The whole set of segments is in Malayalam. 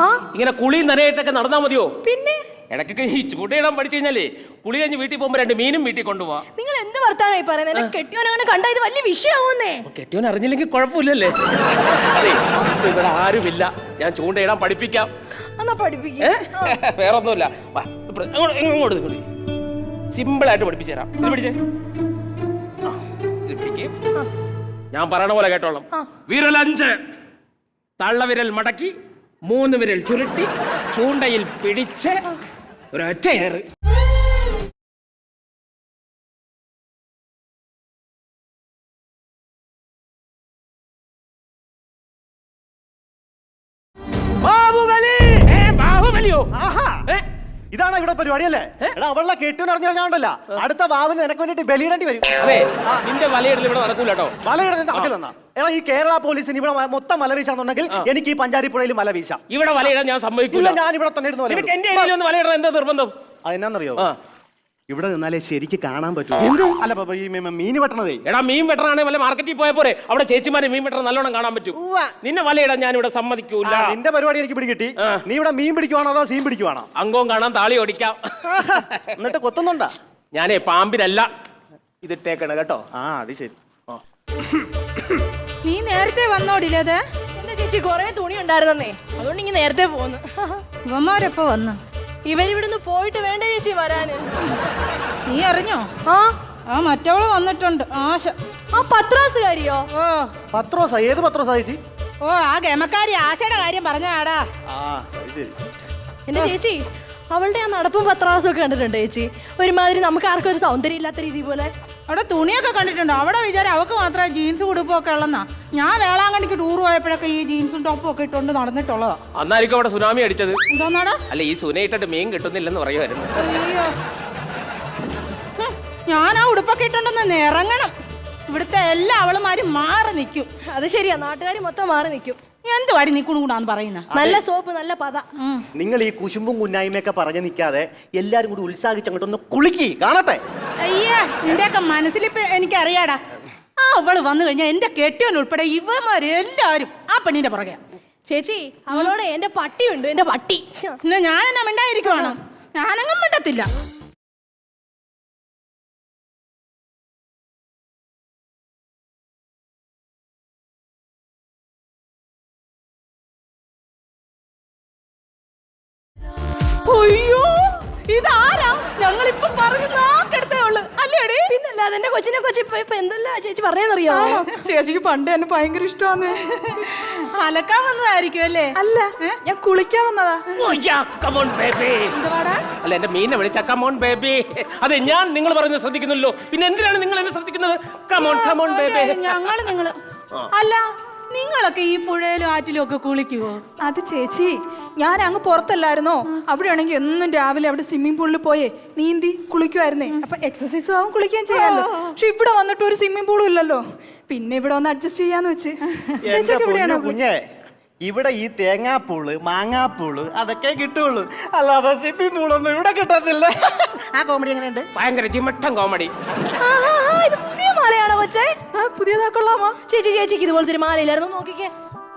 ആ? ഇങ്ങനെ കുളി നനയായിട്ടൊക്കെ നടന്നാ മതിയോ? പിന്നെ? ഇടയ്ക്കൊക്കെ ഈ ചൂട്ടയിടാൻ പഠിച്ചു കഴിഞ്ഞാലേ കുളി കഴിഞ്ഞ് വീട്ടിൽ പോകുമ്പോ രണ്ട് മീനും വീട്ടിൽ കൊണ്ടുപോവാ. നിങ്ങൾ എന്ത് വർത്താനായി പറയുന്നത് എന്നെ കെട്ടിയോനങ്ങനെ കണ്ട ഇത് വലിയ വിഷയമാവുന്നേ. കെട്ടിയോൻ അറിഞ്ഞില്ലെങ്കിൽ കുഴപ്പമില്ലല്ലേ? അതെ ഇവിടെ ആരുമില്ല. ഞാൻ ചൂണ്ടയിടാൻ പഠിപ്പിക്കാം. എന്നാ പഠിപ്പിക്കുക ഏ? വേറൊന്നുമില്ല. വാ, അങ്ങോട്ട് ഇങ്ങോട്ട് സിമ്പിൾ ആയിട്ട് പഠിപ്പിച്ചു തരാം. ഇത് പിടിച്ചേ. ആ, ഇത് പിടിക്ക്. ഞാൻ പറയണ പോലെ കേട്ടോളാം. വിരലഞ്ച്. തള്ളവിരൽ മടക്കി. മൂന്ന് വിരൽ ചുരുട്ടി ചൂണ്ടയിൽ പിടിച്ച് ഒരൊറ്റ ഇതാണ് ഇവിടെ പരിപാടി അല്ലേ? എടാ അവളെ കെട്ടുന്ന് അറിഞ്ഞു കഴിഞ്ഞാണ്ടല്ല അടുത്ത വാവിന് നിനക്ക് വേണ്ടിട്ട് ബലിയിടേണ്ടി വരും. അതെ നിന്റെ വലയിടൽ ഇവിടെ നടക്കൂല കേട്ടോ. വലയിടുന്ന നടക്കില്ലെന്നാ? എടാ ഈ കേരള പോലീസിന് ഇവിടെ മൊത്തം മല വീശാന്നുണ്ടെങ്കിൽ എനിക്ക് ഈ പഞ്ചാരിപ്പുഴയിൽ മല വീശാം. ഇവിടെ വലയിടാൻ ഞാൻ ഇല്ല സമ്മതിക്കില്ല ഞാൻ ഇവിടെ തന്നെ ഇരുന്ന് എന്റെ ഒന്ന് വലയിടാൻ എന്താ നിർബന്ധം? അതെന്നാന്നറിയോ. ഇവിടെ നിന്നാലേ ശരിക്ക് കാണാൻ പറ്റൂ. അല്ല പാപ്പ, ഈ മീ- മീൻ വെട്ടണതേ? എടാ മീൻ വെട്ടറാണെങ്കിൽ വല്ല മാർക്കറ്റിൽ പോയ പോരെ. അവിടെ ചേച്ചിമാരെ മീൻ വെട്ടണം നല്ലോണം കാണാൻ പറ്റും. ഉവ്വ. നിന്നെ വലയിടാൻ ഞാൻ ഇവിടെ സമ്മതിക്കൂല. ആ, നിന്റെ പരിപാടി എനിക്ക് പിടികിട്ടി. ആ. നീ ഇവിടെ മീൻ പിടിക്കുവാണോ അതോ സീൻ പിടിക്കുവാണോ? അംഗവും കാണാൻ താളി ഓടിക്കാം. എന്നിട്ട് കൊത്തുന്നുണ്ടാ? ഞാനേ പാമ്പിനല്ല ഇതിട്ടേക്കണ കേട്ടോ. ആ അത് ശരി. നീ നേരത്തെ വന്നോടില്ലേ എന്റെ ചേച്ചി കൊറേ തുണി ഉണ്ടായിരുന്നേ അതുകൊണ്ട് ഇങ്ങനെ നേരത്തെ പോന്നു. ഇവന്മാരെപ്പോ വന്നു? ഇവരിവിടുന്ന് പോയിട്ട് വേണ്ട ചേച്ചി വരാന്? നീ അറിഞ്ഞോ? ആ. ആ മറ്റവൾ വന്നിട്ടുണ്ട്. ആശ. ആ പത്രാസുകാരിയോ? ഓ. പത്രോസ? ഏത് പത്രോസ ചേച്ചി? ഓ ആ ഗമക്കാരി ആശയുടെ കാര്യം പറഞ്ഞാടാ ആ അത് ശരി. എന്റെ ചേച്ചി അവളുടെ ആ നടപ്പും പത്രാസും ഒക്കെ കണ്ടിട്ടുണ്ട് ചേച്ചി? ഒരുമാതിരി നമുക്ക് ആർക്കും ഒരു സൗന്ദര്യം ഇല്ലാത്ത രീതി പോലെ. അവിടെ തുണിയൊക്കെ കണ്ടിട്ടുണ്ടോ. അവിടെ വിചാരം അവൾക്ക് മാത്രമേ ജീൻസ് ഉടുപ്പൊക്കെ ഉള്ളെന്നാ. ഞാൻ വേളാങ്കണ്ണിക്ക് ടൂർ പോയപ്പോഴൊക്കെ ഈ ജീൻസും ടോപ്പും ഒക്കെ ഇട്ടുകൊണ്ട് നടന്നിട്ടുള്ളതാ. അന്നായിരിക്കും അവിടെ സുനാമി അടിച്ചത്. എന്താണോ അല്ല ഈ സുന ഇട്ടിട്ട് മീൻ കിട്ടുന്നില്ലെന്ന് പറയുമായിരുന്നു. അയ്യോ. ഹും, ഞാൻ ആ ഉടുപ്പൊക്കെ ഇട്ടുണ്ടെന്ന് ഇറങ്ങണം ഇവിടുത്തെ എല്ലാ അവളുമാരും മാറി നിൽക്കും. അത് ശരിയാ നാട്ടുകാർ മൊത്തം മാറി നിൽക്കും. എന്തുവാടി നീ കുണുകുണാന്ന് പറയുന്ന? നല്ല സോപ്പ് നല്ല പത. നിങ്ങൾ ഈ കുശുമ്പും കുന്നായ്മയൊക്കെ പറഞ്ഞു നിൽക്കാതെ എല്ലാരും കൂടി ഉത്സാഹിച്ച് അങ്ങോട്ട് ഒന്ന് കുളിക്കി കാണട്ടെ? അയ്യേ നിന്റെയൊക്കെ മനസ്സിലിപ്പോ എനിക്കറിയാടാ. ആ അവൾ വന്നു കഴിഞ്ഞാൽ എന്റെ കെട്ടിയവൻ ഉൾപ്പെടെ ഇവന്മാര് എല്ലാവരും ആ പെണ്ണിന്റെ പുറകെ. ചേച്ചി അവളോട് എന്റെ പട്ടിയുണ്ട് എന്റെ പട്ടി. ഞാൻ എന്നാ മിണ്ടായിരിക്കുവാണോ? ഞാനങ്ങും മിണ്ടത്തില്ല. അയ്യോ ഇതാരാ? ഞങ്ങളിപ്പൊ പറഞ്ഞു നാക്കെടുത്തേ ഉള്ളു. അല്ലേടി? പിന്നല്ലാതെ എന്റെ കൊച്ചിനെ കൊച്ചി ഇപ്പൊ ഇപ്പൊ എന്തെല്ലാം ചേച്ചി പറഞ്ഞെന്നറിയോ ചേച്ചിക്ക് പണ്ട് എന്നെ ഭയങ്കര ഇഷ്ടമാണ്. അലക്കാൻ വന്നതായിരിക്കും അല്ലേ? അല്ല ഞാൻ കുളിക്കാൻ വന്നതാ. അല്ല എന്റെ മീനെ വിളിച്ച കമോൺ ബേബി അതെ ഞാൻ നിങ്ങൾ പറയുന്നത് ശ്രദ്ധിക്കുന്നല്ലോ പിന്നെ എന്തിനാണ് നിങ്ങൾ എന്നെ ശ്രദ്ധിക്കുന്നത്? കമോൺ കമോൺ ബേബി ഞങ്ങൾ നിങ്ങൾ. അല്ല നിങ്ങളൊക്കെ ഈ പുഴയിലും ആറ്റിലും ഒക്കെ കുളിക്കുവോ? അത് ചേച്ചി ഞാൻ അങ്ങ് പുറത്തല്ലായിരുന്നോ? അവിടെ ആണെങ്കിൽ എന്നും രാവിലെ അവിടെ സ്വിമ്മിംഗ് പൂളിൽ പോയേ നീന്തി കുളിക്കുമായിരുന്നേ അപ്പൊ എക്സസൈസ് ആവും കുളിക്കുകയും ചെയ്യാമല്ലോ പക്ഷെ ഇവിടെ വന്നിട്ട് ഒരു സ്വിമ്മിംഗ് പൂളും ഇല്ലല്ലോ. പിന്നെ ഇവിടെ ഒന്ന് അഡ്ജസ്റ്റ് ചെയ്യാന്ന് വെച്ച്. ഇവിടെയാണോ പൊന്നു കുഞ്ഞേ ഇവിടെ ഈ തേങ്ങാപ്പൂൾ മാങ്ങാപ്പൂൾ അതൊക്കെ കിട്ടുള്ളൂ. അല്ലാതെ സ്വിമ്മിംഗ് പൂളൊന്നും ഇവിടെ കിട്ടത്തില്ല. ആ കോമഡി എങ്ങനെയുണ്ട്? ഭയങ്കര ചിമട്ടം കോമഡി മാലയാണോ കൊച്ചേ? പുതിയതാക്കൊള്ളാമോ ചേച്ചി ചേച്ചിക്ക് ഇതുപോലത്തെ ഒരു മാലയില്ലായിരുന്നു? നോക്കിക്കേ.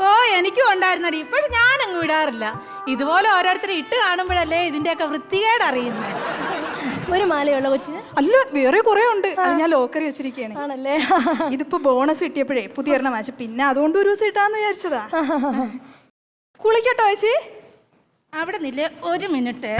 ഓ എനിക്കും ഉണ്ടായിരുന്നടി. ഇപ്പോഴും ഞാൻ അങ്ങ് വിടാറില്ല. ഇതുപോലെ ഓരോരുത്തരെ ഇട്ട് കാണുമ്പോഴല്ലേ ഇതിന്റെയൊക്കെ വൃത്തികേട് അറിയുന്നത് ഒരു മാലയുള്ള കൊച്ചിന്? അല്ല വേറെ കുറെ ഉണ്ട്. അത് ഞാൻ ലോക്കറി വെച്ചിരിക്കുകയാണ് ആണല്ലേ? ഇതിപ്പോ ബോണസ് കിട്ടിയപ്പോഴേ പുതിയ ഒരെണ്ണം വാങ്ങിച്ചു. പിന്നെ അതുകൊണ്ട് ഒരു ദിവസം ഇട്ടാന്ന് വിചാരിച്ചതാ. കുളിക്കട്ടോ ചേച്ചി? അവിടെ നില്ലേ ഒരു മിനിറ്റ്.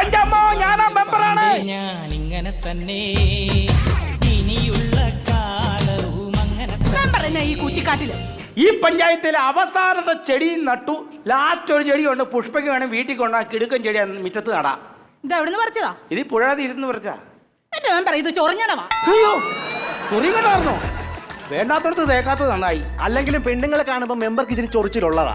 എന്റെ അമ്മ ഞാനാ മെമ്പറാണ്. ഇങ്ങനെ തന്നെ. ഇനിയുള്ള കാലവും അങ്ങനെ മെമ്പർ എന്നാ ഈ കുറ്റിക്കാട്ടിൽ ഈ പഞ്ചായത്തിലെ അവസാനത്തെ ചെടി നട്ടു. ലാസ്റ്റ് ഒരു ചെടി കൊണ്ട് പുഷ്പയ്ക്ക് വേണം വീട്ടിൽ കൊണ്ടാ കിടുക്കൻ ചെടി മിറ്റത്ത് നടാം. ഇത് എവിടുന്ന് പറിച്ചതാ? ഇത് ഈ തീരുന്നു ഇരുന്ന് പറിച്ചാ എന്റെ മെമ്പർ ഇത് അയ്യോ കണ്ടായിരുന്നോ വേണ്ടാത്തടത്ത് തേക്കാത്തത് നന്നായി. അല്ലെങ്കിലും പെണ്ണുങ്ങളെ കാണുമ്പോൾ മെമ്പർക്ക് ഇച്ചിരി ചൊറിച്ചിലുള്ളതാ.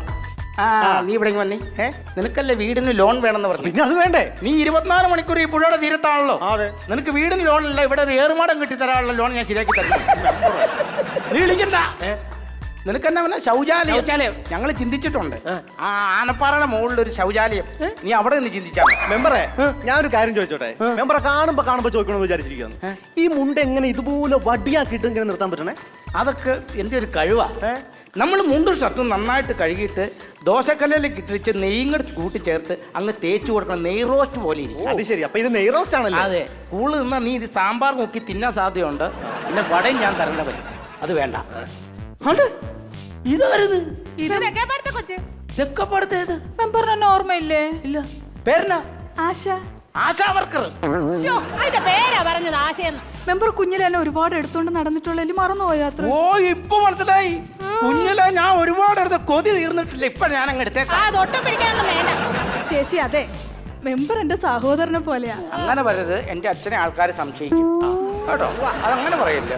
നീ ഇവിടെ വന്നേ. ഏ? നിനക്കല്ലേ വീടിന് ലോൺ വേണമെന്ന് പറഞ്ഞു? പിന്നെ അത് വേണ്ടേ? നീ ഇരുപത്തിനാല് മണിക്കൂർ ഈ പുഴയുടെ തീരത്താണല്ലോ. അതെ. നിനക്ക് വീടിന് ലോൺ ഇല്ല ഇവിടെ ഒരു ഏറുമാടം കിട്ടി തരാനുള്ള ലോൺ ഞാൻ ശരിയാക്കി തരാം. നീ വിളിക്കണ്ട. നിനക്ക് എന്നാ പിന്നെ ശൗചാലയം. ശൗചാലയം. ഞങ്ങൾ ചിന്തിച്ചിട്ടുണ്ട്. ആ. ആനപ്പാറയുടെ മുകളിൽ ഒരു ശൗചാലയം നീ അവിടെ നിന്ന് ചിന്തിച്ചാൽ മതി. മെമ്പറെ ഞാനൊരു കാര്യം ചോദിച്ചോട്ടെ? മെമ്പറെ കാണുമ്പോ കാണുമ്പോ ചോദിക്കണമെന്ന് വിചാരിച്ചിരിക്കുന്നു. ഈ മുണ്ട് എങ്ങനെ ഇതുപോലെ വടിയാക്കിയിട്ട് ഇങ്ങനെ നിർത്താൻ പറ്റണേ? അതൊക്കെ എന്റെ ഒരു കഴിവാ. നമ്മൾ മുണ്ടും ഷർട്ടും നന്നായിട്ട് കഴുകിയിട്ട് ദോശക്കല്ലിലേക്ക് ഇട്ടിച്ച് നെയ്യും കൂടെ കൂട്ടി ചേർത്ത് അങ്ങ് തേച്ചു കൊടുക്കണം. നെയ് റോസ്റ്റ് പോലെ ഇരിക്കും. അത് ശരി. അപ്പൊ ഇത് നെയ് റോസ്റ്റ് ആണല്ലേ? അതെ. കൂടുതൽ നിന്നാ നീ ഇത് സാമ്പാർ നോക്കി തിന്നാൻ സാധ്യതയുണ്ട്. പിന്നെ വടയും ഞാൻ തരേണ്ട വരും. അത് വേണ്ട. അത്? ഇതാരുത് ഇത് തെക്കേപ്പാടത്തെ കൊച്ച്. തെക്കപ്പെടുത്തേത് മെമ്പറിന് എന്നെ ഓർമ്മയില്ലേ? ഇല്ല. പേരനാ ആശ. ആശാ വർക്കർ. അതിന്റെ പേരാ പറഞ്ഞത് ആശയെന്ന് മെമ്പർ കുഞ്ഞിലെ എന്നെ ഒരുപാട് എടുത്തോണ്ട് നടന്നിട്ടുള്ള മറന്നുപോയി യാത്ര ഓ ഇപ്പൊ മനസ്സിലായി. കുഞ്ഞിലെ ഞാൻ ഒരുപാട് എടുത്ത് കൊതി തീർന്നിട്ടില്ല. ഇപ്പൊ ഞാൻ അങ്ങ് എടുത്തേക്കാം. ആ തൊട്ടും പിടിക്കാനൊന്നും വേണ്ട. ചേച്ചി അതെ. മെമ്പർ എന്റെ സഹോദരനെ പോലെയാ. അങ്ങനെ പറയരുത്. എന്റെ അച്ഛനെ ആൾക്കാർ സംശയിക്കും. കേട്ടോ? അതങ്ങനെ പറയില്ല?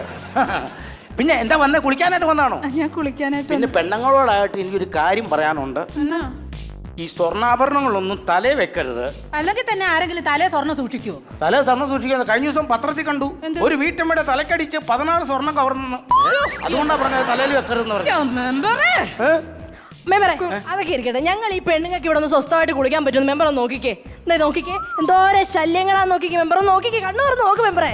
പിന്നെ എന്താ വന്ന? കുളിക്കാനായിട്ട് വന്നാണോ ഞാൻ കുളിക്കാനായിട്ട് പിന്നെ പെണ്ണുങ്ങളോടായിട്ട് എനിക്കൊരു കാര്യം പറയാനുണ്ട്. ഈ സ്വർണാഭരണങ്ങളൊന്നും തലേ വെക്കരുത്. അല്ലെങ്കിൽ തന്നെ ആരെങ്കിലും തലേ സ്വർണം സൂക്ഷിക്കുവോ? തലേ സ്വർണം സൂക്ഷിക്കുന്നത് കഴിഞ്ഞ ദിവസം പത്രത്തിൽ കണ്ടു. ഒരു വീട്ടമ്മയുടെ തലക്കടിച്ച് പതിനാറ് സ്വർണം കവർന്നു. അതുകൊണ്ടാ പറഞ്ഞത് തലയിൽ വെക്കരുത് പറഞ്ഞു മെമ്പറേ. അതൊക്കെ ഇരിക്കട്ടെ. ഞങ്ങൾ ഈ പെണ്ണുങ്ങൾക്ക് ഇവിടെ ഒന്ന് സ്വസ്ഥമായിട്ട് കുളിക്കാൻ പറ്റുന്നു മെമ്പർ ഒന്ന് നോക്കിക്കേ. നോക്കിക്കേ. എന്തോരെ ശല്യങ്ങളാ നോക്കിക്കേ മെമ്പർ. നോക്കിക്കേ. കണ്ണു തുറന്ന് നോക്ക് മെമ്പറെ.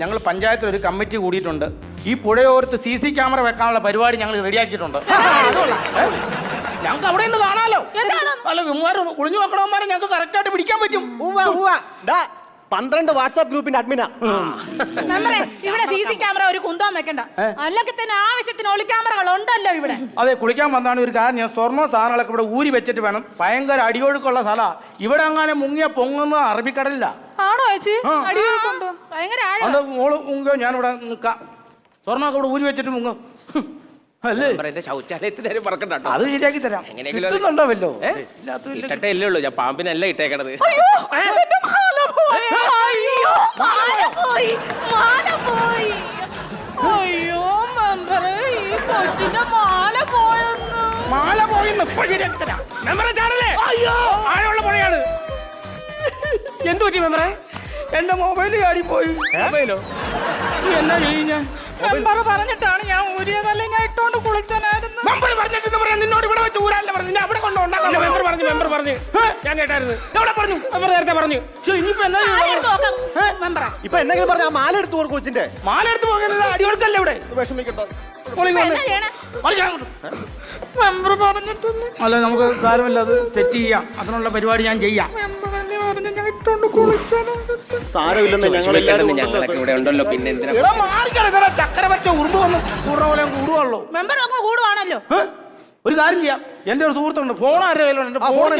ഞങ്ങൾ പഞ്ചായത്തിൽ ഒരു കമ്മിറ്റി കൂടിയിട്ടുണ്ട്. ഈ പുഴയോരത്ത് സി സി ക്യാമറ വെക്കാനുള്ള പരിപാടി ഞങ്ങൾ റെഡിയാക്കിയിട്ടുണ്ട്. ഞങ്ങൾക്ക് അവിടെ നിന്ന് കാണാലോ. അല്ല വിമാരം ഒളിഞ്ഞു നോക്കണവന്മാരെ ഞങ്ങൾക്ക് കറക്റ്റായിട്ട് പിടിക്കാൻ പറ്റും. പന്ത്രണ്ട് വാട്സാപ്പ് ഗ്രൂപ്പിന്റെ അഡ്മിനാ. മെമ്പറെ ഇവിടെ സി സി ക്യാമറ ഒരു കുന്തം വെക്കണ്ട. അല്ലെങ്കിൽ തന്നെ ആവശ്യത്തിന് ഒളി ക്യാമറകൾ ഉണ്ടല്ലോ ഇവിടെ. അതെ കുളിക്കാൻ വന്നാണ് ഒരു കാരണം ഞാൻ സ്വർണ സാധനങ്ങളൊക്കെ ഇവിടെ ഊരി വെച്ചിട്ട് വേണം. ഭയങ്കര അടിയൊഴുക്കുള്ള സ്ഥല. ഇവിടെ അങ്ങനെ മുങ്ങിയ പൊങ്ങുന്ന അറബിക്കടലില്ല ആണോ ചേച്ചി? അടിയൊഴുക്കുണ്ടോ? ഭയങ്കര ആഴം. അതുകൊണ്ട് മോൾ മുങ്ങോ ഞാനിവിടെ നിൽക്കാം സ്വർണമൊക്കെ ഇവിടെ ഊരി വെച്ചിട്ട് മുങ്ങും. അല്ലേ? പറയുന്നത് ശൗചാലയത്തിന്റെ കാര്യം മറക്കണ്ട കേട്ടോ. അത് ശരിയാക്കി തരാം. എങ്ങനെയെങ്കിലും അത് കിട്ടുന്നുണ്ടോ വല്ലോ? ഏ? ഇല്ലാത്ത ഇട്ടട്ടേ അല്ലേ ഉള്ളൂ ഞാൻ പാമ്പിനല്ല ഇട്ടേക്കണത്. അയ്യോ പോയി പോയി അയ്യോ മെമ്പറെ ഈ കൊച്ചിന്റെ മാല പോയെന്ന്. മാല പോയി ഇപ്പൊ ശരിയാക്കി തരാം മെമ്പറെ ചാടല്ലേ? അയ്യോ. ആഴമുള്ള പുഴയാണ് എന്തു പറ്റി മെമ്പറെ? എന്റെ മൊബൈൽ ചാടി പോയി മൊബൈലോ? എന്നാ ചെയ്യും ഞാൻ മെമ്പർ പറഞ്ഞിട്ടാണ് ഞാൻ ഊരിയതല്ലേ? ഞാൻ ഇട്ടോണ്ട് കുളിച്ചാനായിരുന്നു. മെമ്പർ പറഞ്ഞിട്ട് പറയാം നിന്നോട് ഇവിടെ വെച്ച് ഊരാല്ലേ പറഞ്ഞു നിന്നെ അവിടെ കൊണ്ടുണ്ടാക്കാം മെമ്പർ പറഞ്ഞു മെമ്പർ പറഞ്ഞു. ഞാൻ കേട്ടായിരുന്നു. എവിടെ പറഞ്ഞു. മെമ്പർ നേരത്തെ പറഞ്ഞു. ഇനിയിപ്പോ എന്നാ മാല നോക്കാം. മെമ്പറെ. ഇപ്പൊ എന്തെങ്കിലും പറഞ്ഞ ആ മാല എടുത്തു കൊടുക്കും കൊച്ചിന്റെ. മാല എടുത്ത് പോകുന്നത് അടികൾക്കല്ലേ ഇവിടെ? വിഷമിക്കട്ടോ അല്ല നമുക്ക് സാരമില്ല അത് സെറ്റ് ചെയ്യാം. അതിനുള്ള പരിപാടി ഞാൻ ചെയ്യാം. സാരമില്ലെന്ന് ഞങ്ങൾ ഞങ്ങളൊക്കെ ഇവിടെ ഉണ്ടല്ലോ പിന്നെ എന്തിനാ ഉറുമ്പ് വന്ന് കൂടുന്ന പോലെ കൂടുകയുള്ളൂ മെമ്പർ അങ്ങ് കൂടുവാണല്ലോ. ഒരു കാര്യം ചെയ്യാം. എന്റെ ഒരു സുഹൃത്തുണ്ട് ഫോൺ ആരുടെ കയ്യിലുണ്ട്? ഫോൺ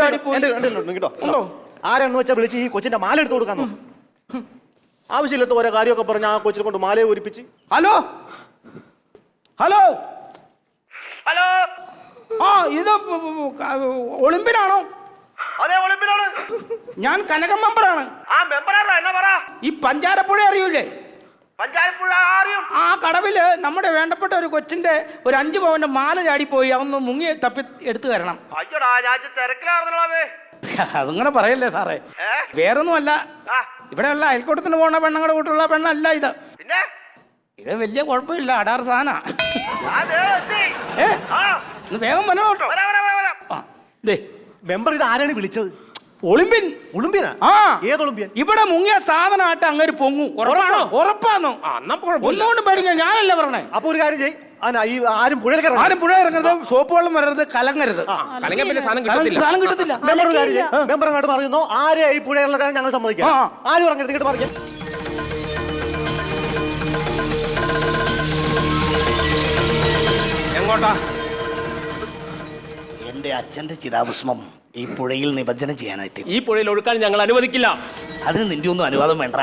കേട്ടോ ഉണ്ടോ? ആരാണെന്ന് വെച്ചാൽ വിളിച്ച് ഈ കൊച്ചിന്റെ മാല എടുത്തു കൊടുക്കാൻ. ആവശ്യമില്ലാത്ത ഓരോ കാര്യമൊക്കെ പറഞ്ഞ് ആ കൊച്ചിനെ കൊണ്ട് മാലയെ ഒരിപ്പിച്ച് ഹലോ? ഹലോ? ഹലോ? ആ ഇത് ഒളിമ്പിനാണോ അതെ ഒളിമ്പിനാണ് ഞാൻ കനകം മെമ്പറാണ്. ആ മെമ്പറാണോ എന്നാ പറ. ഈ പഞ്ചാരപ്പുഴ അറിയൂലേ? അറിയും. ആ കടവിൽ നമ്മുടെ വേണ്ടപ്പെട്ട ഒരു കൊച്ചിന്റെ ഒരു അഞ്ചു പവന്റെ മാല ചാടിപ്പോയി അതൊന്ന് മുങ്ങി തപ്പി എടുത്തു തരണം. അയ്യോടാ ഞാൻ അതങ്ങനെ പറയല്ലേ സാറേ? വേറൊന്നുമല്ല. ഇവിടെയുള്ള അയൽക്കൂട്ടത്തിന് പോണ പെണ്ണങ്ങളുടെ കൂട്ടുള്ള പെണ്ണല്ല ഇത്. പിന്നെ? ഇത് വലിയ കുഴപ്പമില്ല. അടാർ സാധന. വേഗം കേട്ടോ. ആ, ദേ, മെമ്പർ ഇത് ആരാണ് വിളിച്ചത്? ഒളിമ്പിൻ ഒളിമ്പിയനാ? ആ. ഏത് ഒളിമ്പിയൻ? ഇവിടെ മുങ്ങിയ സാധനമായിട്ട് അങ്ങനെ പൊങ്ങും. ഉറപ്പാണോ? ഉറപ്പാന്നോ? ഒന്നുകൊണ്ടും പേടിക്കാൻ ഞാനല്ല പറഞ്ഞേ. അപ്പൊ ഒരു കാര്യം ചെയ് ആ ഈ ആരും പുഴ ആരും പുഴ ഇറങ്ങരുത്. സോപ്പ് വെള്ളം വരരുത്. കലങ്ങരുത്. സാധനം കിട്ടത്തില്ല. മെമ്പർ കാര്യം ചെയ്യ്. മെമ്പർ അങ്ങോട്ട് പറയുന്നു ആരെ ഈ പുഴ ഇറങ്ങാൻ ഞങ്ങൾ സമ്മതിക്കാം. ആരും ഇറങ്ങരുത് ഇങ്ങോട്ട് പറയാം. എങ്ങോട്ടാ? എന്റെ അച്ഛന്റെ ചിതാഭസ്മം ഈ പുഴയിൽ നിമജ്ജനം ചെയ്യാനായിട്ട്. ഈ പുഴയിൽ ഒഴുക്കാൻ ഞങ്ങൾ അനുവദിക്കില്ല. അതിന് നിന്റെ ഒന്നും അനുവാദം വേണ്ട.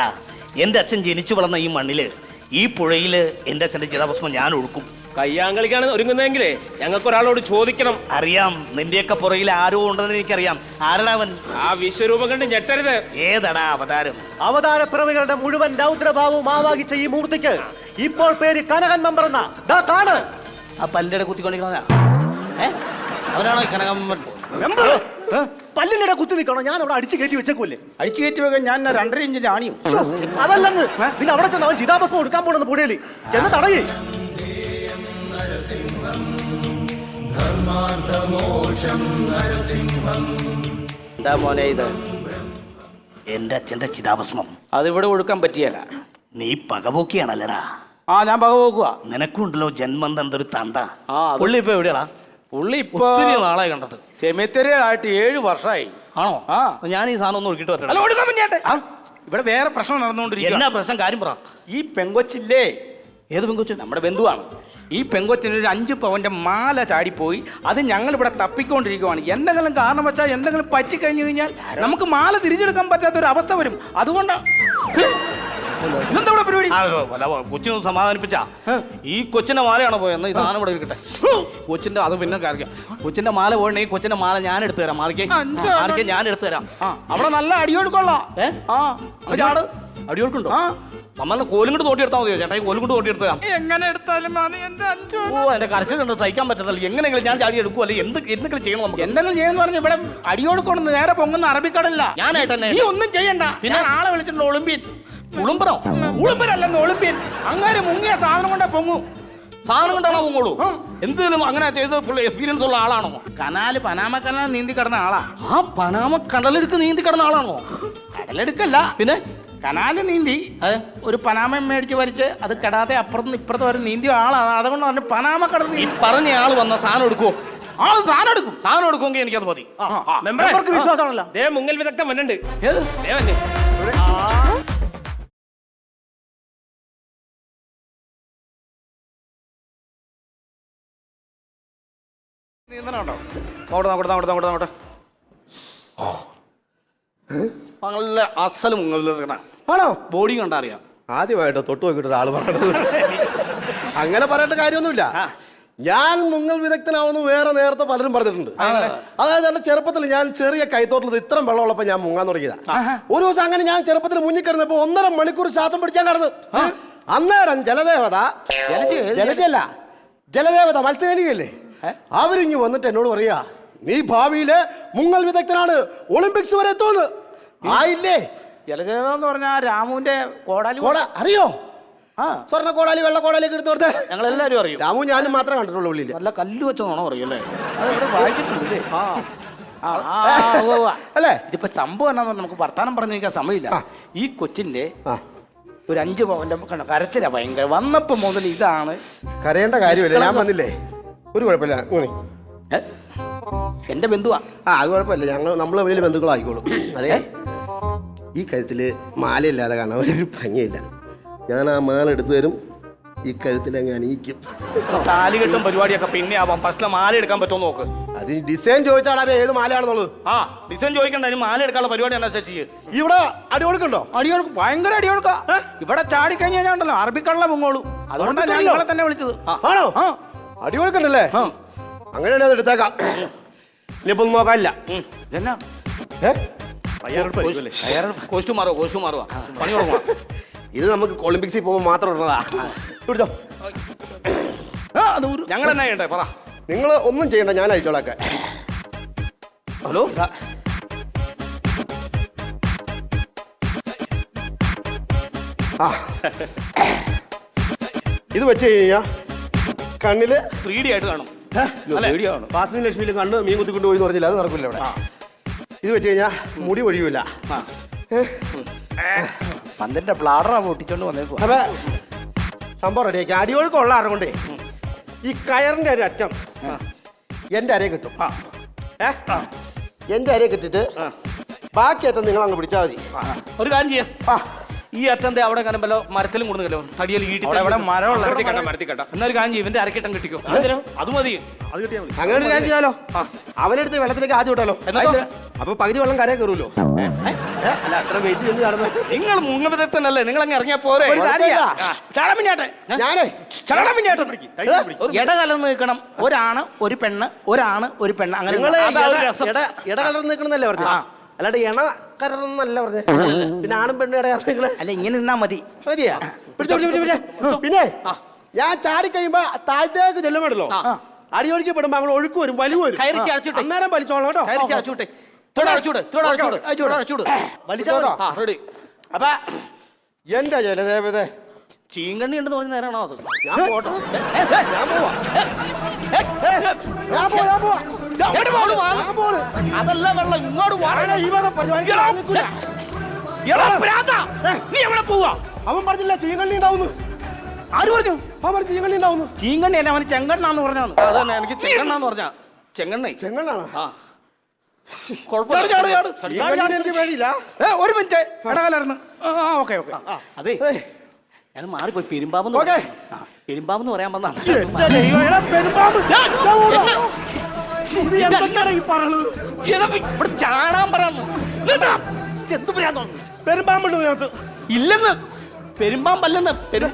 എന്റെ അച്ഛൻ ജനിച്ചു വളർന്ന ഈ മണ്ണിൽ ഈ പുഴയിൽ എന്റെ അച്ഛന്റെ ചിതാഭസ്മം ഞാൻ ഒഴുക്കും. കയ്യാങ്കളിക്കാണ് ഒരുങ്ങുന്നതെങ്കിലേ ഞങ്ങൾക്ക് ഒരാളോട് ചോദിക്കണം. അറിയാം നിന്റെയൊക്കെ പുറകിൽ ആരോ ഉണ്ടെന്ന് എനിക്കറിയാം. ആരടാവൻ ആ വിശ്വരൂപം കണ്ട് ഞെട്ടരുത്. ഏതടാ അവതാരം? അവതാര പ്രവികളുടെ മുഴുവൻ രൗദ്രഭാവവും ആവാഹിച്ച ഈ മൂർത്തിക്ക് ഇപ്പോൾ പേര് കനകൻ മെമ്പർ എന്നാ ദാ കാണ്. ആ പല്ലിടെ കുത്തിക്കൊണ്ടിരിക്കണ ഏ? അവനാണോ ഈ പല്ലിനിടെ കുത്തി നിൽക്കണോ? ഞാൻ അവിടെ അടിച്ചു കയറ്റി വെച്ചേക്കൂല്ലേ അടിച്ചു കയറ്റി വെക്കാൻ ഞാൻ രണ്ടര ഇഞ്ചിന്റെ ആണിയും. അതല്ലെന്ന്. പിന്നെ അവിടെ ചെന്ന് അവൻ ചിതാഭസ്മം എടുക്കാൻ പോണെന്ന് പുഴയിൽ ചെന്ന് തടയേ. എന്താ മോനെ ഇത്? എന്റെ അച്ഛന്റെ ചിതാഭസ്മം. അതിവിടെ ഒഴുക്കാൻ പറ്റിയല്ല. നീ പകപോക്കിയാണല്ലടാ. ആ ഞാൻ പക പോക്കുക നിനക്കുണ്ടല്ലോ ജന്മം തന്നൊരു തന്ത. ആ, അത് പുള്ളി ഇപ്പൊ എവിടെയാടാ? പുള്ളി ഇപ്പൊ ഒത്തിരി നാളായി കണ്ടിട്ട്. സെമിത്തേരി ആയിട്ട് ഏഴ് വർഷമായി ആണോ? ആ. ഞാൻ ഈ സാധനം ഒന്ന് ഒഴുക്കിട്ട് അല്ല വരട്ടെ ഒടുക്കാൻ ഇവിടെ വേറെ പ്രശ്നം നടന്നുകൊണ്ടിരിക്കുക എന്നാ പ്രശ്നം? കാര്യം പറ. ഈ പെങ്കൊച്ചില്ലേ? ഏത് പെങ്കൊച്ചു? നമ്മുടെ ബന്ധുവാണ്. ഈ പെങ്കൊച്ചിന് ഒരു അഞ്ച് പവന്റെ മാല ചാടിപ്പോയി. അത് ഞങ്ങൾ ഇവിടെ തപ്പിക്കൊണ്ടിരിക്കുവാണ്. എന്തെങ്കിലും കാരണം വെച്ചാൽ എന്തെങ്കിലും പറ്റിക്കഴിഞ്ഞു കഴിഞ്ഞാൽ നമുക്ക് മാല തിരിച്ചെടുക്കാൻ പറ്റാത്ത ഒരു അവസ്ഥ വരും. അതുകൊണ്ടാണ് ഇതെന്താ ഇവിടെ പരിപാടി? കൊച്ചിനൊന്ന് സമാധാനിപ്പിച്ചാ. ഈ കൊച്ചിന്റെ മാലയാണോ പോയെന്ന് ഈ സാധനം ഇവിടെ ഇരിക്കട്ടെ. കൊച്ചിന്റെ അത് പിന്നെ കാര്യം കൊച്ചിന്റെ മാല പോകണേ ഈ കൊച്ചിന്റെ മാല ഞാൻ എടുത്തു തരാം. മാറിക്കേ. മാറിക്കേ ഞാൻ എടുത്തു തരാം. അവിടെ നല്ല അടിയൊഴുക്കുള്ള. ഏ? ആ ഒരാൾ. അടിയോർക്കുണ്ടോ ആ. നമ്മളെ കോലും കൊണ്ട് തോട്ടി എടുത്താൽ മതിയോ ചേട്ടാ ഈ കോലും കൊണ്ട് തോട്ടി എടുത്തു എങ്ങനെ എടുത്താലും അത് എന്റെ അഞ്ചു ഓ എന്റെ കരച്ചിൽ കണ്ട് സഹിക്കാൻ പറ്റത്തില്ല. എങ്ങനെയെങ്കിലും ഞാൻ ചാടി എടുക്കും അല്ലെങ്കിൽ എന്ത് എന്തെങ്കിലും ചെയ്യണം നമുക്ക്. എന്തെങ്കിലും ചെയ്യുന്ന പറഞ്ഞു ഇവിടെ അടിയോടുക്കൊണ്ട് നേരെ പൊങ്ങുന്ന അറബിക്കടലില്ല ഞാനായിട്ട് തന്നെ. നീ ഒന്നും ചെയ്യണ്ട. പിന്നെ? ആളെ വിളിച്ചിട്ടുണ്ട് ഒളിമ്പ്യൻ. ഉളുമ്പറോ ഉളുമ്പരല്ലെന്ന് ഒളിമ്പ്യൻ. അങ്ങനെ മുങ്ങിയ സാധനം കൊണ്ടേ പൊങ്ങും. സാധനം കൊണ്ടാണോ പൊങ്ങോളൂ എന്തെങ്കിലും അങ്ങനെ ചെയ്ത് ഫുൾ എക്സ്പീരിയൻസ് ഉള്ള ആളാണോ? കനാല് പനാമ കനാൽ നീന്തി കിടന്ന ആളാ. ആ പനാമ കടലെടുത്ത് നീന്തി കിടന്ന ആളാണോ? കടലെടുക്കല്ല. പിന്നെ? കനാല് നീന്തി ഒരു പനാമ മേടിച്ച് വലിച്ച് അത് കെടാതെ അപ്പുറത്ത് ഇപ്പുറത്ത് വരെ നീന്തിയ ആളാണ് അതുകൊണ്ട് പറഞ്ഞു പനാമ കടൽ ഈ നീന്തി. പറഞ്ഞ ആൾ വന്ന സാധനം എടുക്കുവോ? ആൾ സാധനം എടുക്കും. സാധനം എടുക്കുമെങ്കിൽ എനിക്കത് മതി. മെമ്പർക്ക് വിശ്വാസമാണല്ലോ. ദേ മുങ്ങൽ വിദഗ്ധം വന്നിട്ടുണ്ട്. ഏത്? ദേ വന്നേ. നീന്തണുണ്ടോ അങ്ങോട്ട് നോക്കട്ടെ നോക്കട്ടെ നോക്കട്ടെ നോക്കട്ടെ നല്ല അസൽ മുങ്ങൽ ആണോ? ബോഡി കണ്ടാ അറിയാം. ആദ്യമായിട്ട് തൊട്ട് നോക്കിയിട്ട് ഒരാൾ പറഞ്ഞത്. അങ്ങനെ പറയേണ്ട കാര്യമൊന്നുമില്ല. ഞാൻ മുങ്ങൽ വിദഗ്ധനാവുന്നു വേറെ നേരത്തെ പലരും പറഞ്ഞിട്ടുണ്ട്. അതായത് എന്റെ ചെറുപ്പത്തിൽ ഞാൻ ചെറിയ കൈത്തോട്ടിൽ ഇത്രയും വെള്ളമുള്ളപ്പോൾ ഞാൻ മുങ്ങാൻ തുടങ്ങിയത്. ഒരു ദിവസം അങ്ങനെ ഞാൻ ചെറുപ്പത്തിൽ മുന്നിൽ കിടന്നപ്പോ ഒന്നര മണിക്കൂർ ശ്വാസം പിടിച്ചാൽ കടന്ന്. അന്നേരം ജലദേവത ജലജല്ല ജലദേവത മത്സ്യകനികല്ലേ അവരിങ്ങി വന്നിട്ട് എന്നോട് പറയാ നീ ഭാവിയിലെ മുങ്ങൽ വിദഗ്ധനാണ്. ഒളിമ്പിക്സ് വരെ എത്തുമെന്ന്. ആയില്ലേ ജലജേത എന്ന് പറഞ്ഞാൽ രാമുവിന്റെ കോടാലി കോട അറിയോ? ആ. സ്വർണ കോടാലി വെള്ള കോടാലിയൊക്കെ എടുത്തു കൊടുത്തേ. ഞങ്ങൾ എല്ലാവരും അറിയും. രാമു ഞാനും മാത്രമേ കണ്ടിട്ടുള്ളൂ ഉള്ളിൽ. നല്ല കല്ല് വെച്ചോണോ അറിയല്ലേ അത് ഇവിടെ വായിച്ചിട്ടുണ്ട്. ആ. ആ, ആ, ആ, ഉവ്വ് ഉവ്വ്. അല്ലേ? ഇതിപ്പോ സംഭവം എന്നാന്ന് നമുക്ക് വർത്താനം പറഞ്ഞിരിക്കാൻ സമയമില്ല. ഈ കൊച്ചിന്റെ ആ. ഒരു അഞ്ച് പവന്റെ കണ്ട? കരച്ചില ഭയങ്കര. വന്നപ്പോ മുതൽ ഇതാണ് കരയേണ്ട കാര്യമില്ല. ഞാൻ വന്നില്ലേ? ഒരു കുഴപ്പമില്ല. ഏ? എന്റെ ബന്ധുവാ. ആ അത് കുഴപ്പമില്ല. ഞങ്ങൾ നമ്മൾ വലിയ ബന്ധുക്കളായിക്കോളും. അതെ? ഈ കഴുത്തിൽ മാലയില്ലാതെ കാണാൻ ഒരു ഭംഗിയില്ല. ഞാൻ ആ മാല എടുത്തു തരും. ഈ കഴുത്തിൽ അങ്ങ് അണിയിക്കും. താലികെട്ടും പരിപാടിയൊക്കെ പിന്നെ ആവാം. ഫസ്റ്റിലെ മാല എടുക്കാൻ പറ്റുമോ നോക്ക്. അത് ഡിസൈൻ ചോദിച്ചാണ് ഏത് മാലയാണെന്നുള്ളത്? ആ ഡിസൈൻ ചോദിക്കണ്ട. അതിന് മാല എടുക്കാനുള്ള പരിപാടി എന്നാ ചെയ്യ് ഇവിടെ അടി കൊടുക്കണ്ടോ അടിയൊഴുക്ക് ഭയങ്കര അടിയൊഴുക്ക ഇവിടെ ചാടി കഴിഞ്ഞാൽ ഞാൻ ഉണ്ടല്ലോ അറബിക്കള്ള പൊങ്ങോളൂ അതുകൊണ്ടാണ് ഞാൻ? നിങ്ങളെ തന്നെ വിളിച്ചത്. ആണോ? ആ. അടി കൊടുക്കണ്ടല്ലേ ആ. അങ്ങനെയാണെങ്കിൽ അത് എടുത്തേക്കാം. ഇനിയിപ്പോ നോക്കാനില്ല. എന്നാ ഏഹ്? കോസ്റ്റ്യൂം മാറുക കോസ്റ്റ്യൂം മാറുക പണി തുടങ്ങുക ഇത് നമുക്ക് ഒളിമ്പിക്സിൽ പോകുമ്പോൾ മാത്രം ഇടുന്നതാ പിടിച്ചോ ഞങ്ങൾ എന്നാ ചെയ്യണ്ടേ? പറ. നിങ്ങൾ ഒന്നും ചെയ്യണ്ട ഞാൻ അയച്ചോളൊക്കെ ഹലോ? ആ. ഇത് വെച്ച് കഴിഞ്ഞാ കണ്ണിൽ ത്രീ ഡി ആയിട്ട് കാണും? വാസനി ലക്ഷ്മിയിൽ കണ്ണ് മീൻ കുത്തിക്കൊണ്ട് പോയി എന്ന് പറഞ്ഞില്ല അത് നടക്കില്ല ഇവിടെ. ഇത് വെച്ച് കഴിഞ്ഞാ മുടി ഒഴിയൂല പന്തിന്റെ ബ്ലാഡറാ പൊട്ടിച്ചോണ്ട് വന്നേക്കും അപ്പൊ സംഭവം റെഡിയാക്കി ആക്കി. ആരും കൊണ്ടേ ഈ കയറിന്റെ ഒരു അറ്റം എന്റെ അരയെ കിട്ടും. ഏ? എന്റെ അരയെ കിട്ടിട്ട് ബാക്കി അറ്റം നിങ്ങൾ അങ്ങ് പിടിച്ചാൽ മതി ഒരു കാര്യം ചെയ്യാം. ആ. ഈ അറ്റന്റെ അവിടെ കണ്ടല്ലോ മരത്തിലും കൊടുക്കല്ലോ തടിയിൽ ഈട്ടി അവിടെ ഇവിടെ മരമുള്ള മരത്തി കെട്ടാം മരത്തി കെട്ടാം. എന്നൊരു കാഞ്ചി ഇവന്റെ അരക്കെട്ടം കിട്ടിക്കോ. അത് മതി. അത് കിട്ടിയാൽ മതി. അങ്ങനെ ഒരു കാര്യം ചെയ്യാലോ. അവനെടുത്ത് വെള്ളത്തിലേക്ക് ആദ്യം വിട്ടാലോ എന്നിട്ടോ? അപ്പൊ പകുതി വെള്ളം കരയെ കയറുമല്ലോ. അല്ല അത്ര വെയിറ്റ് ചെന്ന് നിങ്ങൾ മുങ്ങ വിദഗ്ധനല്ലേ നിങ്ങൾ അങ്ങ് ഇറങ്ങിയാ പോരെ. ഒരു കാര്യം ചടമിഞ്ഞാട്ടെ ഞാനേ. ഇട കലർന്ന് നിൽക്കണം. ഒരാണ് ഒരു പെണ്ണ് ഒരാണ് ഒരു പെണ്ണ്. അങ്ങനെ ഇടകലർന്ന് നിൽക്കണം എന്നല്ലേ രസം. ഇട കലർന്ന് നിൽക്കണമെന്നല്ലേ പറഞ്ഞു അല്ലാണ്ട് എണ കരുതെന്നല്ല പറഞ്ഞേ. പിന്നെ ആണും പെണ്ണും ഇട അല്ല ഇങ്ങനെ നിന്നാ മതി. മതിയാ? പിടിച്ചോ പിടിച്ചോ പിടിച്ചോ പിന്നെ ഞാൻ ചാടി കഴിയുമ്പോ താഴത്തേക്ക് ചെല്ലുമ്പോഴല്ലോ അടിയൊഴുക്കി പെടുമ്പോ അങ്ങനെ ഒഴുക്ക് വരും വലിവ് വരും. കയറി ചാടിച്ചിട്ടെ. അന്നേരം വലിച്ചോളാം കേട്ടോ. കയറി അപ്പൊ എന്റെ ജലദേവത ചീങ്കണ്ണി ഉണ്ടെന്ന് പറഞ്ഞ നേരാണോ അത്? ഞാൻ പോട്ടെ. ഞാൻ പോവാ. ഞാൻ പോവാ പോവാ. അങ്ങോട്ട് പോണു, വാ. അതല്ല വെള്ളം ഇങ്ങോട്ട്. നീ എവിടെ പോവാ? അവൻ പറഞ്ഞില്ല ചീങ്കണ്ണി ഉണ്ടാവുന്നു. ആര് പറഞ്ഞു? അവൻ പറഞ്ഞു ചീങ്കണ്ണി ഉണ്ടാവുന്നു. ചീങ്കണ്ണി അല്ല അവന് ചെങ്കണ്ണാന്ന് പറഞ്ഞാന്ന് അതന്നെ തന്നെ എനിക്ക് ചെങ്കണ്ണാന്ന് പറഞ്ഞ. ചെങ്കണ്ണി ചെങ്കണ്ണാണ് ആ. ഒരു മിനിറ്റ്. ഇടകലായിരുന്നു ആ ഓക്കെ ഓക്കെ. അതെ. ഞാൻ മാറിപ്പോയി. പെരുമ്പാമ്പെന്ന് ഓക്കേ. ആ, പെരുമ്പാമ്പെന്ന് പറയാൻ വന്നാ എന്റെ ദൈവം, എടാ പെരുമ്പാമ്പ്. ഞാൻ പോവാ. ഇത് എന്തൊക്കെയാണ് ഈ പറയണത്? ഇവിടെ ചാടാൻ. എന്ത് ഭ്രാന്തോ? പെരുമ്പാമ്പുണ്ട് ഇതിനകത്ത്. ഇല്ലെന്ന്. പെരുമ്പാമ്പല്ലെന്ന്. പെരും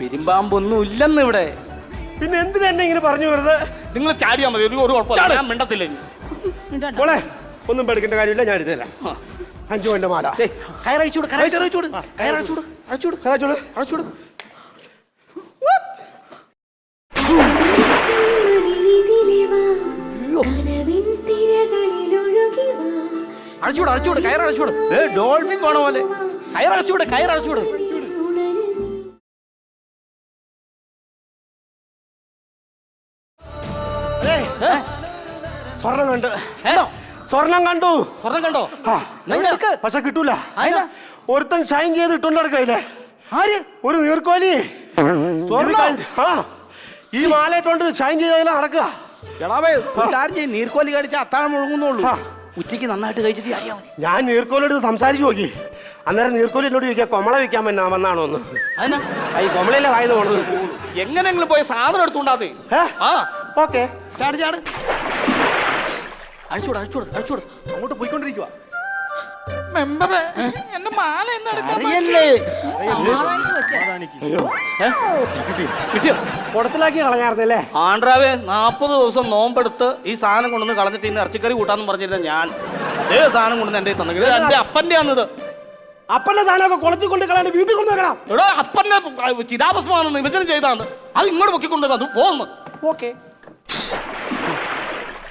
പെരുമ്പാമ്പൊന്നും ഇല്ലെന്ന് ഇവിടെ. പിന്നെ എന്തിനാ എന്നെ ഇങ്ങനെ പറഞ്ഞു വരുന്നത് നിങ്ങൾ ചാടിയാൽ മതി. ഒരു ഒരു കുഴപ്പമില്ല. ഞാൻ മിണ്ടത്തില്ല ഇനി. മോളെ ഒന്നും പേടിക്കേണ്ട കാര്യമില്ല. ഞാൻ എടുത്തുതരാം അഞ്ചു കൊന്റെ മാല. കയറിച്ചൂട് കയറഴിച്ചൂട് കയറഴിച്ചൂട് കയറഴിച്ചൂട് അഴിച്ചൂട് കരാച്ചോളൂ അഴിച്ചൂട് അഴിച്ചൂട് അഴിച്ചൂട് കയറഴിച്ചൂട് ഏ ഡോൾഫിൻ പോണ പോലെ. കയറഴിച്ചൂട് കയറഴിച്ചൂട് സ്വർണം കണ്ട്. ഏതോ സ്വർണം കണ്ടു. സ്വർണം കണ്ടോ? പക്ഷെ കിട്ടൂല? ഒരുത്തൻ ഷൈൻ ചെയ്ത് ഇട്ടോണ്ട് നടക്കയില്ലേ ആര്? ഒരു നീർക്കോലി. സ്വർണം? ആ ഈ മാല ഇട്ടോണ്ട് ഷൈൻ ചെയ്തതിൽ നടക്കുക. എടാവേ നീർക്കോലി കടിച്ച അത്താഴം മുഴുങ്ങുന്നുള്ളൂ ആ. ഉച്ചയ്ക്ക് നന്നായിട്ട് കഴിച്ചിട്ട് ഞാൻ നീർക്കോലിയെടുത്ത് സംസാരിച്ചു നോക്കി. അന്നേരം നീർക്കോലി എന്നോട് ചോദിക്കുക കൊമള വെക്കാൻ പറ്റാ വന്നാണോ ഒന്ന് ആ, ഈ കൊമളയിലെ വായത് പോണത്? എങ്ങനെങ്കിലും പോയ സാധനം എടുത്തുണ്ടാതെ? ഓക്കെ. ചാട് ചാട്. അഴിച്ചൂട് അഴിച്ചൂട് അഴിച്ചൂട് അങ്ങോട്ട് പോയിക്കൊണ്ടിരിക്കുക മെമ്പറെ എന്റെ മാല അറിയല്ലേ? കിട്ടിയോ? കുടത്തിലാക്കി കളഞ്ഞായിരുന്നല്ലേ? ആണ്ട്രാവേ നാൽപ്പത് ദിവസം നോമ്പെടുത്ത് ഈ സാധനം കൊണ്ടുവന്ന് കളഞ്ഞിട്ട് ഇന്ന് ഇറച്ചിക്കറി കൂട്ടാന്ന് പറഞ്ഞിരുന്ന ഞാൻ. ഏ സാധനം കൊണ്ടുവന്ന് എന്റെ തന്നെങ്കിൽ ഇത് എന്റെ അപ്പന്റെ ആണിത് അപ്പന്റെ സാധനമൊക്കെ കുളത്തിൽ കൊണ്ട് കളയാണ്ട് വീട്ടിൽ കൊണ്ട് വെക്കണം. എടോ അപ്പന്റെ ചിതാഭസ്മാണെന്ന് നിമജ്ജനം ചെയ്താണ് അത് ഇങ്ങോട്ട് പൊക്കിക്കൊണ്ടത് അത് പോന്ന് ഓക്കെ.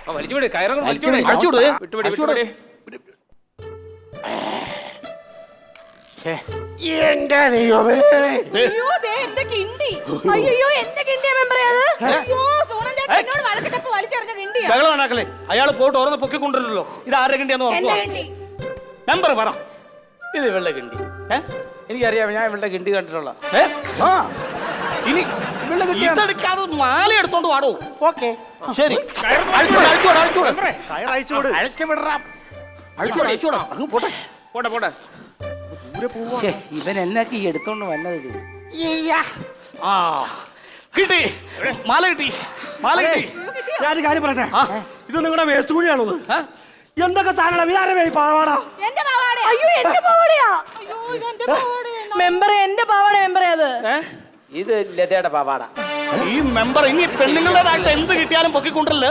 വലിച്ചുവിട് കയറങ്ങോട്ട് വലിച്ചുവിട് അഴിച്ചുവിട്. വിട്ടുപിടി അഴിച്ചുവിട്. വിട്ടുപിടി എന്റെ ദൈവമേ. അയ്യോ ദേ എന്റെ കിണ്ടി. അയ്യോ എന്റെ കിണ്ടിയ മെമ്പറേ അത് അയ്യോ സോണൻ ചേട്ടൻ എന്നോട് വഴക്കിട്ടപ്പോ വലിച്ചെറിഞ്ഞ കിണ്ടിയാ. ബഹളം ഉണ്ടാക്കല്ലേ? അയാൾ പോയിട്ട് ഓരോന്ന് പൊക്കിക്കൊണ്ടിരുന്നല്ലോ. ഇത് ആരുടെ കിണ്ടിയാന്ന് എന്റെ കിണ്ടി. പറ. ഇത് വെള്ള കിണ്ടി. ഏ? എനിക്കറിയാം ഞാൻ വെള്ള കിണ്ടി കണ്ടിട്ടുള്ള ഏ? ആ. ഇനി ഇതെടുക്കാതെ മാല എടുത്തോണ്ട് വാടോ. ഓക്കെ. ശരി. അഴിച്ചോട് അഴിച്ചോട് അഴിച്ചോട്. കയർ അയച്ചോട് അഴിച്ചു വിടറാം അഴിച്ചോട് അഴിച്ചോട്. അങ്ങ് പോട്ടെ. പോട്ടെ പോട്ടെ. ശ്ശേ, ഇവൻ എന്നൊക്കെ ഈ എടുത്തോണ്ട് വന്നത്. ഇത് ആ കിട്ടി. മാല കിട്ടി. മാല കിട്ടി. ഞാനൊരു കാര്യം പറയട്ടെ? ഇത് നിങ്ങളുടെ വേസ്റ്റ് കൂടിയാണോ ആ? എന്തൊക്കെ സാധനം ഇതാരമേ പാവാടാ? എന്റെ പാവാട അയ്യോ എന്റെ പാവാടയാ. അയ്യോ ഇതെന്റെ പാവാടയാ? മെമ്പറേ എന്റെ പാവാട മെമ്പറേ അത്? ഇത് ലതയുടെ പാവാട. ഈ മെമ്പർ ഇനി പെണ്ണുങ്ങളുടേതായിട്ട് എന്ത് കിട്ടിയാലും പൊക്കിക്കൊണ്ടല്ലേ?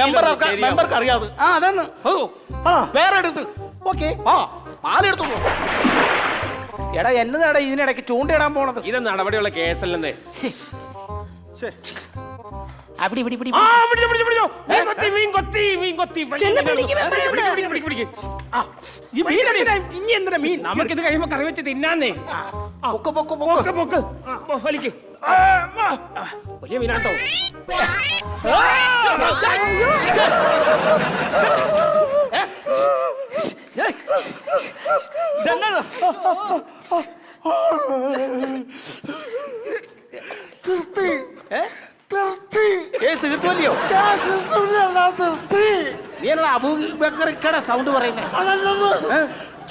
മെമ്പർ മെമ്പർക്ക് അറിയാതെ. ആ അതെന്ന്. ഓ വേറെ എടുത്ത്. ഓക്കെ. ആ പാലെടുത്തു എടാ എന്നതാടാ ഇതിനിടയ്ക്ക് ചൂണ്ടയിടാൻ പോണത്? ഇത് നടപടിയുള്ള കേസല്ലെന്നേ? അവിടെ ഇവിടെ ഇവിടെ ആ പിടിച്ചോ പിടിച്ചോ പിടിച്ചോ മീൻ കൊത്തി മീൻ കൊത്തി മീൻ കൊത്തി ചെന്ന് പിടിക്ക് മെമ്പറേ ഒന്ന്. പിടിക്ക്, പിടിക്ക്, പിടിക്ക്. ആ, ഈ മീൻ എന്തിനാ? ഇനി എന്തിനാ മീൻ? നമുക്കിത് കഴിയുമ്പോ കറി വെച്ച് തിന്നാന്നേ. ആ, പൊക്ക് പൊക്ക് പൊക്ക് പൊക്ക്. ആ, പോ, വലിക്ക്. ആ, ആ. ആ, വലിയ മീനാട്ടോ. ഇതെന്നത് കേസ് കിട്ടുമല്ലയോ നീ എന്നാ അബൂബക്കറിക്കട സൗണ്ട് പറയുന്നേ?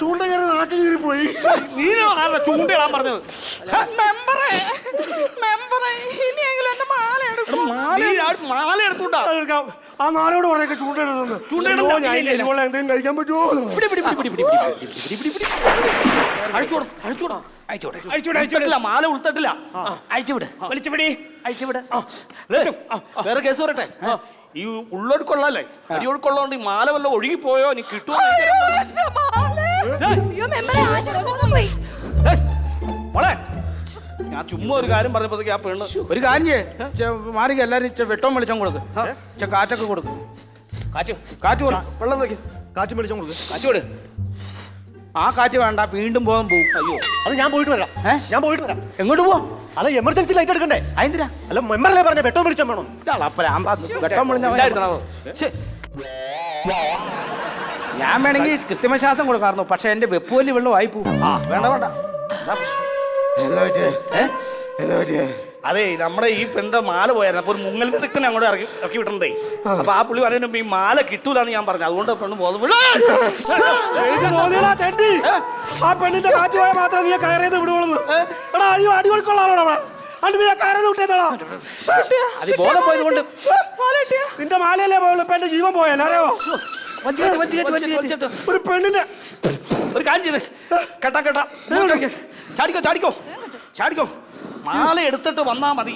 ചൂണ്ട കയറി നാക്ക് കീറി പോയി നീനോ കാരണം ചൂണ്ടിടാൻ പറഞ്ഞത്? മെമ്പറേ. മെമ്പറേ ഇനിയെങ്കിലും എന്റെ മാല ആ നാലോട് പറഞ്ഞേക്കെ ചൂണ്ടയിടുന്നത് എന്തെങ്കിലും കഴിക്കാൻ പറ്റുമോ? അഴിച്ചോടും അഴിച്ചോടാ മാല ഉൾത്തട്ടില്ല. അയച്ചുവിട് വലിച്ചുപിടി അയച്ചുവിട് ദേ, വേറെ കേസ് പറയട്ടെ? ഈ ഉള്ളൊഴുക്കുള്ളല്ലേ കൊള്ളോണ്ട് ഈ മാല വല്ല ഒഴുകി പോയോ. നീ കിട്ടുമോ മോളെ. ഞാൻ ചുമ്മാ ഒരു കാര്യം പറഞ്ഞപ്പോഴത്തേക്ക് ആ പെണ്ണ് ഒരു കാര്യം ചെയ്യേ. മാറിക്ക് എല്ലാരും ഇച്ചിരി വെട്ടവും വെളിച്ചം കൊടുക്ക്. ഇച്ചിരി കാറ്റൊക്കെ കൊടുക്കും. കാറ്റു. കാറ്റ് കൊടുക്കും. വെള്ളം വെക്കും കാറ്റും മേടിച്ചോ കൊടുക്ക്. കൊടു ആ കാറ്റ് വേണ്ട വീണ്ടും പോകാൻ പോകും അയ്യോ അത് ഞാൻ പോയിട്ട് വരാം. ഏ? ഞാൻ പോയിട്ട് വരാം. എങ്ങോട്ട് പോവാ? അത് എമർജൻസി ലൈറ്റ് എടുക്കണ്ടേ? അതെന്തിനാ? അല്ല മെമ്പറല്ലേ പറഞ്ഞ പെട്രോൾ വെളിച്ചം വേണം? ഛെ. ഞാൻ വേണമെങ്കിൽ കൃത്രിമ ശ്വാസം കൊടുക്കാറുന്നു പക്ഷെ എന്റെ വെപ്പുവല്ലി വെള്ളം ആയി പോകും വേണ്ട വേണ്ട. അതെ നമ്മുടെ ഈ പെണ്ണിന്റെ മാല പോയായിരുന്നു. അപ്പൊ ഒരു മുങ്ങൽ വിദഗ്ധനെ അങ്ങോട്ട് ഇറക്കി ഇറക്കി വിട്ടണ്ടേ അപ്പൊ ആ പുള്ളി പറയുന്ന ഈ മാല കിട്ടൂലെന്ന് ഞാൻ പറഞ്ഞു. അതുകൊണ്ട് പെണ്ണ് വിടാ. ആ പെണ്ണിന്റെ കാറ്റ് പോയാൽ മാത്രം നീ കയറിയത് വിടുവുള്ളൂ എടാ അടി അടികൊടുക്കൊള്ളാണോ നിന്റെ മാലയല്ലേ പോയുള്ളൂ? ഇപ്പൊ എന്റെ ജീവൻ അറിയാമോ ഒരു പെണ്ണിന്റെ ഒരു കാര്യം ചെയ്ത്. കേട്ടാ കേട്ടാ. ചാടിക്കോ ചാടിക്കോ. ചാടിക്കോ. മാല എടുത്തിട്ട് വന്നാ മതി.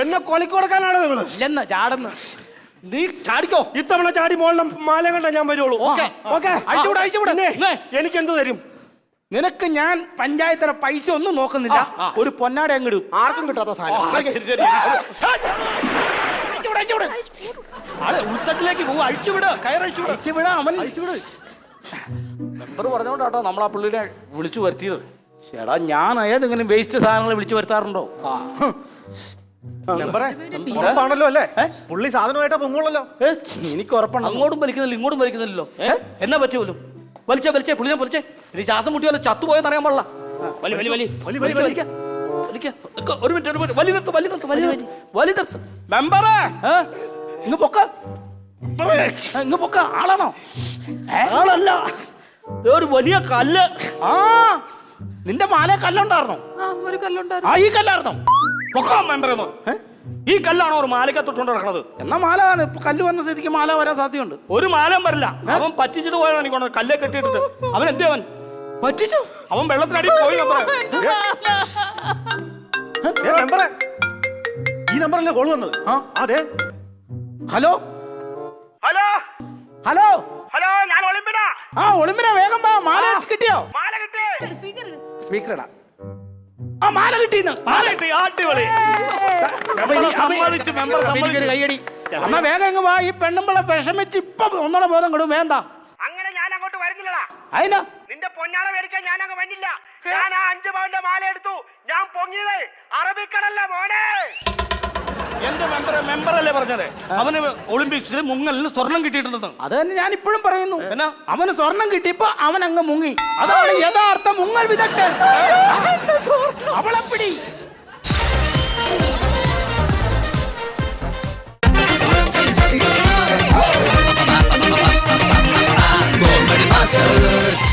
എന്നെ കൊലിക്കൊടുക്കാനാണ് നിങ്ങൾ ഇല്ലെന്ന് ചാടുന്ന്. നീ ചാടിക്കോ. ഇത്തവണ ചാടി മോളിലെ മാല കണ്ട ഞാൻ വരുള്ളൂ. ഓക്കേ. ഓക്കെ. അഴിച്ചുവിടെ അഴിച്ചുവിടെ എനിക്ക് എന്ത് തരും? നിനക്ക് ഞാൻ പഞ്ചായത്തിലെ പൈസ ഒന്നും നോക്കുന്നില്ല. ഒരു പൊന്നാട അങ്ങിടും ആർക്കും കിട്ടാത്ത സാധനം. ഉൾത്തട്ടിലേക്ക് പോകും അഴിച്ചുവിട് കയറഴിച്ചുവിട് അഴിച്ചുവിടാ അവൻ. മെമ്പർ പറഞ്ഞോണ്ടാട്ടോ നമ്മൾ ആ പുള്ളിനെ വിളിച്ചു വരുത്തിയത്. എടാ ഞാൻ ഏതെങ്കിലും വേസ്റ്റ് സാധനങ്ങൾ വിളിച്ചു വരുത്താറുണ്ടോ? ഉറപ്പാണല്ലോ അല്ലേ? പുള്ളി സാധനമായിട്ടാ പൊങ്ങുള്ളല്ലോ. എനിക്ക് ഉറപ്പാണ് അങ്ങോട്ടും വലിക്കുന്നില്ല ഇങ്ങോട്ടും വലിക്കുന്നില്ലല്ലോ. എന്നാ പറ്റുമല്ലോ? വലിച്ചേ വലിച്ചേ പുള്ളിനെ വലിച്ചേ. ഇനി ശ്വാസം മുട്ടിയല്ലോ ചത്തുപോയെന്ന് അറിയാൻ പാടില്ല. വലി വലി വലി. വലി വലി വലിക്ക ഒരു മിനിറ്റ് ഒരു മിനിറ്റ്. വലി നിർത്ത് വലി നിർത്ത് വലി നിർത്ത്. വലി. നിർത്ത്. മെമ്പറേ! ഏ? ഇങ്ങ് പൊക്ക. ഇങ്ങ് ആളാണോ? ആളല്ല. ദേ ഒരു വലിയ കല്ല്. ആ. നിന്റെ മാല കല്ലുണ്ടായിരുന്നോ. ആ ഒരു കല്ലുണ്ടായിരുന്നു. ആ ഈ കല്ലായിരുന്നോ. പൊക്കാം മെമ്പറേ ഈ കല്ലാണോ ഒരു മാലക്കത്തൊട്ടുകൊണ്ട് നടക്കണത് എന്നാ മാല ആണ് ഇപ്പൊ കല്ല് വന്ന സ്ഥിതിക്ക് മാല വരാൻ സാധ്യതയുണ്ട്. ഒരു മാലം വരില്ല. അവൻ പറ്റിച്ചിട്ട് പോയതാണ് എനിക്ക് കല്ലെ കല്ലേ കെട്ടിയിട്ടിട്ട്. അവൻ എന്തേ അവൻ? പറ്റിച്ചു? അവൻ വെള്ളത്തിനടി പോയി മെമ്പറെ. ഈ നമ്പറല്ലേ കോൾ വന്നത്? ആ. അതെ. ഹലോ? ഹലോ? ഹലോ? ഹലോ ഞാൻ ഒളിമ്പിന. ആ ഒളിമ്പിന. വേഗം വാ. മാല കിട്ടിയോ മാല കിട്ടി. സ്പീക്കർ ഇടാ ആ മാല കിട്ടിന്ന് മാല കിട്ടി. അടിപൊളി. സമ്മതിച്ചു, മെമ്പർ സമ്മതിച്ചു. കൈയടി. അമ്മ വേഗം ഇങ്ങ് വാ. ഈ പെണ്ണുമ്പളെ വിഷമിച്ച് ഇപ്പൊ ഒന്നുകൂടെ ബോധം കിടും. വേണ്ട അങ്ങനെ ഞാൻ അങ്ങോട്ട് വരുന്നില്ലടാ. അതിനാ നിന്റെ പൊന്നാട മേടിക്കാൻ ഞാൻ അങ്ങ് വന്നില്ല. ഞാൻ ആ അഞ്ചു പവന്റെ മാല എടുത്തു. ഞാൻ പൊങ്ങിയത് അറബിക്കടല്ല മോനെ. മെമ്പർ അവന് ഒളിമ്പിക്സിൽ മുങ്ങലിന് സ്വർണം കിട്ടിയിട്ടുണ്ടെന്ന് അത് തന്നെ ഞാൻ ഇപ്പോഴും പറയുന്നു. എന്നാ? അവന് സ്വർണം കിട്ടിയപ്പോ അവൻ അങ്ങ് മുങ്ങി. അതാണ് യഥാർത്ഥ മുങ്ങൽ വിദഗ്ധൻ. അവളെ പിടി Masters.